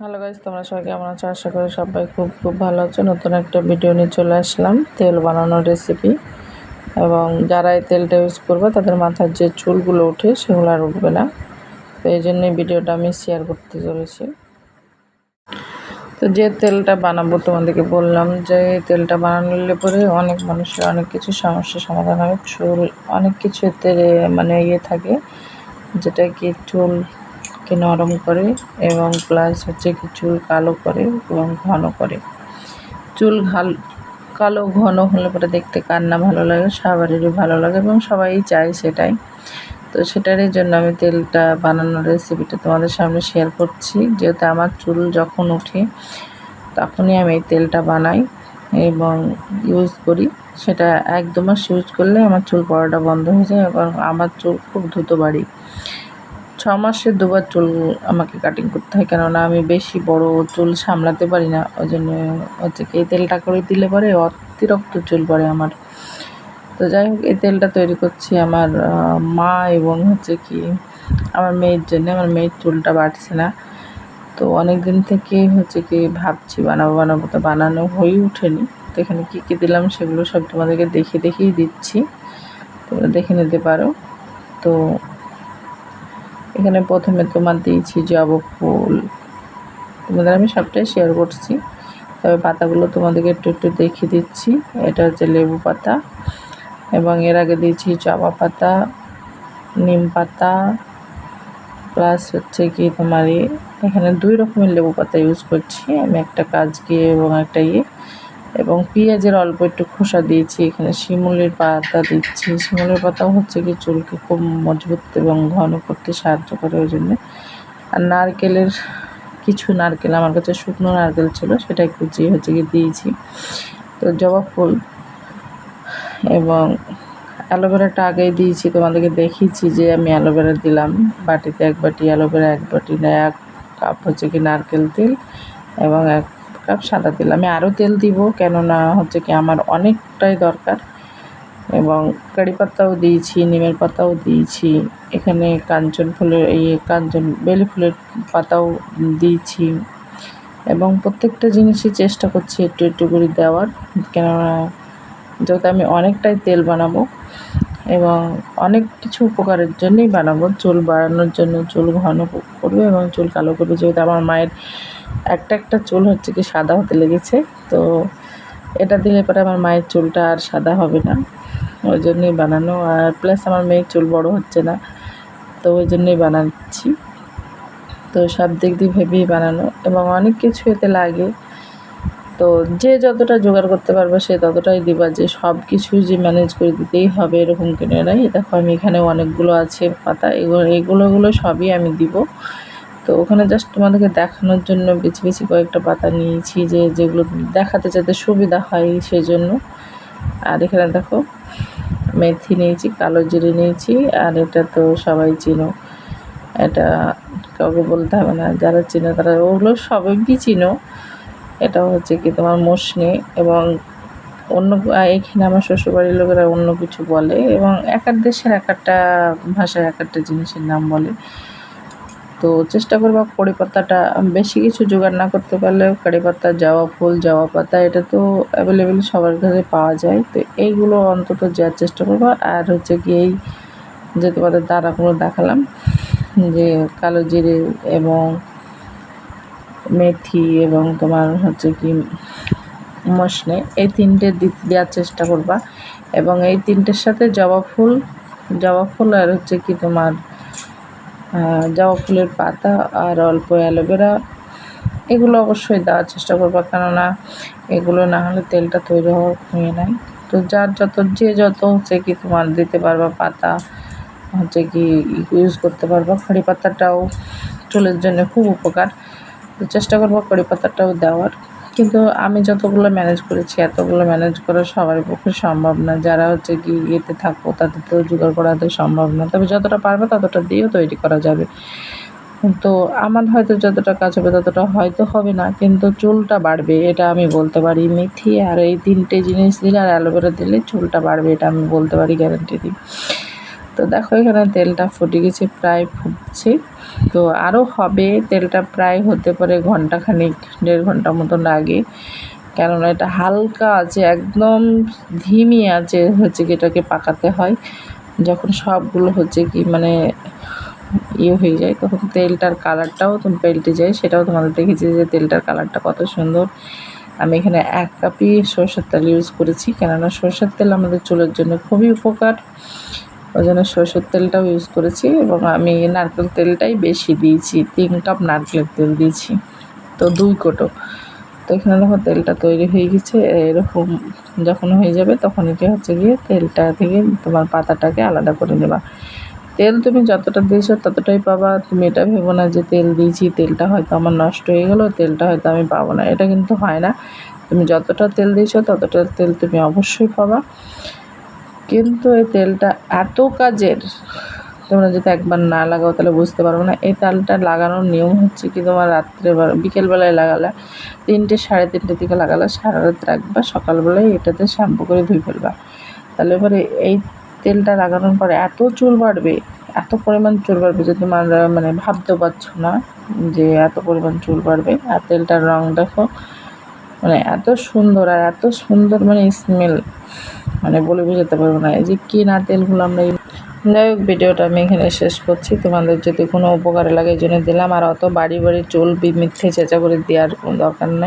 Hello guys তোমরা সবাই কেমন আছো? আশা করি সবাই খুব খুব ভালো আছো। নতুন একটা ভিডিও নিয়ে চলে আসলাম, তেল বানানোর রেসিপি এবং যারা এই তেলটা ইউজ করবে, তাদের মাথার যে চুলগুলো ওঠে, সেগুলো আর উঠবে না। তো এই জন্যই ভিডিওটা আমি শেয়ার করতে চলেছি। তো যে তেলটা বানাবো, তোমাদেরকে বললাম যে এই তেলটা বানানোর পরে অনেক মানুষের অনেক কিছু সমস্যার সমাধান হয় চুল, অনেক কিছু এতে মানে ইয়ে থাকে, যেটা কি চুল কে নরম করে এবং প্লাস হচ্ছে কি চুল কালো করে এবং ঘন করে। চুল ঘাল কালো ঘন হলে পরে দেখতে কার না ভালো লাগে সবারই ভালো লাগে এবং সবাই চায় সেটাই। তো সেটারই জন্য আমি তেলটা বানানোর রেসিপিটা তোমাদের সামনে শেয়ার করছি। যেহেতু আমার চুল যখন ওঠে তখনই আমি এই তেলটা বানাই এবং ইউজ করি। সেটা এক দু মাস ইউজ করলে আমার চুল পড়াটা বন্ধ হয়ে যায় এবং আমার চুল খুব দ্রুত বাড়ি। ছ মাসে দুবার চুল আমাকে কাটিং করতে হয়, কেননা আমি বেশি বড় চুল সামলাতে পারি না। ওই জন্য হচ্ছে কি এই তেলটা করে দিলে পরে অতিরিক্ত চুল পড়ে আমার। তো যাই হোক, এই তেলটা তৈরি করছি আমার মা এবং হচ্ছে কি আমার মেয়ের জন্য। আমার মেয়ের চুলটা বাড়ছে না। তো অনেক দিন থেকে হচ্ছে কি ভাবছি বানাবো বানাবো তো বানানো হয়ে ওঠেনি। তো এখানে কী কী দিলাম সেগুলো সব তোমাদেরকে দেখে দেখেই দিচ্ছি। তোমরা দেখে নিতে পারো। তো এখানে প্রথমে তোমার দিয়েছি জবা ফুল। তোমাদের আমি সবটাই শেয়ার করছি। তবে পাতাগুলো তোমাদেরকে একটু একটু দেখিয়ে দিচ্ছি। এটা হচ্ছে লেবু পাতা এবং এর আগে দিয়েছি জবা পাতা, নিম পাতা প্লাস হচ্ছে কি তোমার এখানে দুই রকমের লেবু পাতা ইউজ করছি। আমি একটা কাজকে এবং একটা ইয়ে। এবং পেঁয়াজের অল্প একটু খোসা দিয়েছি, এখানে শিমুলের পাতা দিচ্ছি। শিমুলের পাতাও হচ্ছে কি চুলকে খুব মজবুত এবং ঘন করতে সাহায্য করে ওই জন্যে আর নারকেলের কিছু নারকেল, আমার কাছে শুকনো নারকেল ছিল, সেটা কুচিয়ে হচ্ছে কি দিয়েছি। তো জবা ফুল এবং অ্যালোভেরাটা আগেই দিয়েছি, তোমাদেরকে দেখিয়েছি যে আমি অ্যালোভেরা দিলাম। বাটিতে এক বাটি, অ্যালোভেরা এক বাটি না এক কাপ হচ্ছে কি নারকেল তেল এবং এক কাপ সাদা তেল। আমি আরও তেল দিব, কেননা হচ্ছে কি আমার অনেকটাই দরকার। এবং কারি পাতাও দিয়েছি, নিমের পাতাও দিয়েছি, এখানে কাঞ্চন ফুলের এই কাঞ্চন, বেলি ফুলের পাতাও দিয়েছি। এবং প্রত্যেকটা জিনিসই চেষ্টা করছি একটু একটু করে দেওয়ার, কেননা যেহেতু আমি অনেকটাই তেল বানাবো এবং অনেক কিছু উপকারের জন্যই বানাবো। চুল বাড়ানোর জন্য চুল ঘন করবে এবং চুল কালো করবে। যেহেতু আমার মায়ের একটা একটা চুল হচ্ছে কি সাদা হতে লেগেছে, তো এটা দিলে পরে আমার মায়ের চুলটা আর সাদা হবে না। ওই জন্যই বানানো। আর প্লাস আমার মেয়ের চুল বড় হচ্ছে না, তো ওই জন্যই বানাচ্ছি। তো সব দিক দিয়ে ভেবেই বানানো। এবং অনেক কিছু এতে লাগে। তো যে যতটা জোগাড় করতে পারবে সে ততটাই দিবা যে সব কিছু যে ম্যানেজ করে দিতেই হবে এরকম কিনে নাই। দেখো আমি এখানে অনেকগুলো আছে পাতা, এগুলো, এগুলোগুলো সবই আমি দিব। তো ওখানে জাস্ট তোমাদেরকে দেখানোর জন্য বেছে বেছে কয়েকটা পাতা নিয়েছি যে যেগুলো দেখাতে যাতে সুবিধা হয় সেই জন্য আর এখানে দেখো মেথি নিয়েছি, কালো জিরে নিয়েছি, আর এটা তো সবাই চিনো। এটা কাউকে বলতে হবে না, যারা চিনো তারা, ওগুলো সবাই চিনো। এটা হচ্ছে কি তোমার মশনি এবং অন্য এখানে আমার শ্বশুরবাড়ির লোকেরা অন্য কিছু বলে এবং এক এক দেশের এক একটা ভাষায় এক একটা জিনিসের নাম বলে। তো চেষ্টা করব কড়ি পাতাটা বেশি কিছু জোগাড় না করতে পারলেও কারি পাতা ফুল জবা পাতা এটা তো অ্যাভেলেবেল সবার কাছে পাওয়া যায়। তো এইগুলো অন্তত যাওয়ার চেষ্টা করব। আর হচ্ছে কি এই যে তোমাদের দাঁড়াগুলো দেখালাম যে কালো জিরে এবং মেথি এবং তোমার হচ্ছে কি মশনে এই তিনটে দেওয়ার চেষ্টা করবা। এবং এই তিনটের সাথে জবা ফুল জবা ফুল আর হচ্ছে কি তোমার জবা ফুলের পাতা আর অল্প অ্যালোভেরা, এগুলো অবশ্যই দেওয়ার চেষ্টা করবা। কেননা এগুলো না হলে তেলটা তৈরি হওয়া হয়ে নাই। তো যার যত, যে যত হচ্ছে কি তোমার দিতে পারবা পাতা, হচ্ছে কি ইউজ করতে পারবা। খড়ি পাতাটাও চুলের জন্য খুব উপকার। চেষ্টা করব কড়ি পাতাটাও দেওয়ার। কিন্তু আমি যতগুলো ম্যানেজ করেছি, এতগুলো ম্যানেজ করা সবার পক্ষে সম্ভব না। যারা হচ্ছে কি ইয়েতে থাকব তাদের তো জোগাড় করাতে সম্ভব না। তবে যতটা পারবে ততটা দিয়েও তৈরি করা যাবে। তো আমার হয়তো যতটা কাজ হবে ততটা হয়তো হবে না, কিন্তু চুলটা বাড়বে, এটা আমি বলতে পারি। মেথি আর এই তিনটে জিনিস দিলে আর অ্যালোভেরা দিলে চুলটা বাড়বে, এটা আমি বলতে পারি গ্যারান্টি দিই। তো দেখো, এখানে তেলটা ফুটে গেছে, প্রায় ফুটছে। তো আরও হবে, তেলটা প্রায় হতে পারে ঘন্টাখানিক, দেড় ঘণ্টা মতন লাগে। কেননা এটা হালকা আছে, একদম ধিমি আছে, হচ্ছে কি এটাকে পাকাতে হয়। যখন সবগুলো হচ্ছে কি মানে ইয়ে হয়ে যায়, তখন তেলটার কালারটাও পাল্টে যায়। সেটাও তোমাদের দেখেছি যে তেলটার কালারটা কত সুন্দর। আমি এখানে এক কাপি সরষের তেল ইউজ করেছি, কেননা সর্ষের তেল আমাদের চুলের জন্য খুবই উপকার। ওই জন্য সরষের তেলটাও ইউজ করেছি এবং আমি নারকেল তেলটাই বেশি দিয়েছি, তিন কাপ নারকেলের তেল দিয়েছি, তো দুই কোটো। তো এখানে দেখো তেলটা তৈরি হয়ে গেছে, এরকম যখন হয়ে যাবে তখন এটা হচ্ছে গিয়ে তেলটা থেকে তোমার পাতাটাকে আলাদা করে নেবা। তেল তুমি যতটা দিয়েছ ততটাই পাবা, তুমি এটা ভেবো না যে তেল দিয়েছি, তেলটা হয়তো আমার নষ্ট হয়ে গেলো, তেলটা হয়তো আমি পাবো না, এটা কিন্তু হয় না। তুমি যতটা তেল দিয়েছ ততটা তেল তুমি অবশ্যই পাবা। কিন্তু এই তেলটা এত কাজের, তোমরা যদি একবার না লাগাও তাহলে বুঝতে পারব না। এই তেলটা লাগানোর নিয়ম হচ্ছে কি, তোমার রাত্রে বিকেলবেলায় লাগালে, তিনটে সাড়ে তিনটে দিকে লাগালে সারা রাত রাখবা, সকালবেলায় এটাতে শ্যাম্পু করে ধুয়ে ফেলবা। তাহলে এবারে এই তেলটা লাগানোর পরে এত চুল বাড়বে, এত পরিমাণ চুল বাড়বে যে তোমার মানে ভাবতে পারছ না যে এত পরিমাণ চুল বাড়বে। আর তেলটার রং দেখো মানে এত সুন্দর আর এত সুন্দর মানে স্মেল মানে বলে বোঝাতে পারব না। এই যে কেনা তেলগুলো আমরা যাই হোক, ভিডিওটা আমি এখানে শেষ করছি। তোমাদের যদি কোনো উপকারে লাগে জন্য দিলাম। আর অত বাড়ি বাড়ি চুল মিথ্যে চেঁচা করে দেওয়ার কোনো দরকার নেই।